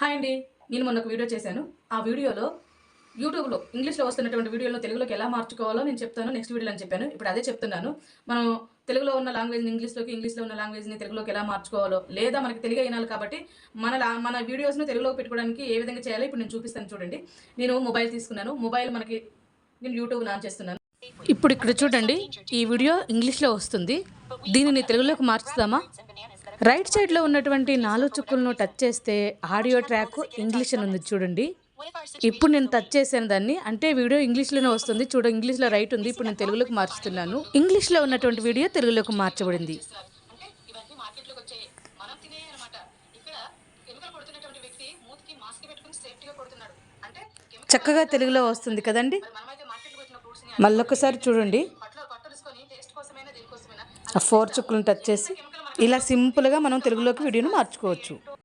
Hi అండి. నేను మొన్న ఒక వీడియో చేశాను. ఆ వీడియోలో యూట్యూబ్లో ఇంగ్లీష్లో వస్తున్నటువంటి వీడియోలో తెలుగులోకి ఎలా మార్చుకోవాలో నేను చెప్తాను. నెక్స్ట్ వీడియోలో అని చెప్పాను. ఇప్పుడు అదే చెప్తున్నాను. మనం తెలుగులో ఉన్న లాంగ్వేజ్ని ఇంగ్లీష్లోకి ఇంగ్లీష్లో ఉన్న లాంగ్వేజ్ని తెలుగులోకి ఎలా మార్చుకోవాలో లేదా మనకి తెలుగు అయినాలి కాబట్టి మన లా మన వీడియోస్ను తెలుగులోకి పెట్టుకోవడానికి ఏ విధంగా చేయాలో ఇప్పుడు నేను చూపిస్తాను చూడండి. నేను మొబైల్ తీసుకున్నాను. మొబైల్ మనకి నేను యూట్యూబ్ ఆన్ చేస్తున్నాను. ఇప్పుడు ఇక్కడ చూడండి. ఈ వీడియో ఇంగ్లీష్లో వస్తుంది. దీనిని తెలుగులోకి మార్చుదామా? రైట్ సైడ్లో ఉన్నటువంటి నాలుగు చుక్కలను టచ్ చేస్తే ఆడియో ట్రాక్ ఇంగ్లీష్ అని ఉంది చూడండి. ఇప్పుడు నేను టచ్ చేశాను దాన్ని. అంటే వీడియో ఇంగ్లీష్లోనే వస్తుంది. చూడ ఇంగ్లీష్లో రైట్ ఉంది. ఇప్పుడు నేను తెలుగులోకి మార్చుతున్నాను. ఇంగ్లీష్లో ఉన్నటువంటి వీడియో తెలుగులోకి మార్చబడింది. చక్కగా తెలుగులో వస్తుంది కదండి. మళ్ళొకసారి చూడండి. ఆ ఫోర్ చుక్కలను టచ్ చేసి ఇలా సింపుల్గా మనం తెలుగులోకి వీడియోను మార్చుకోవచ్చు.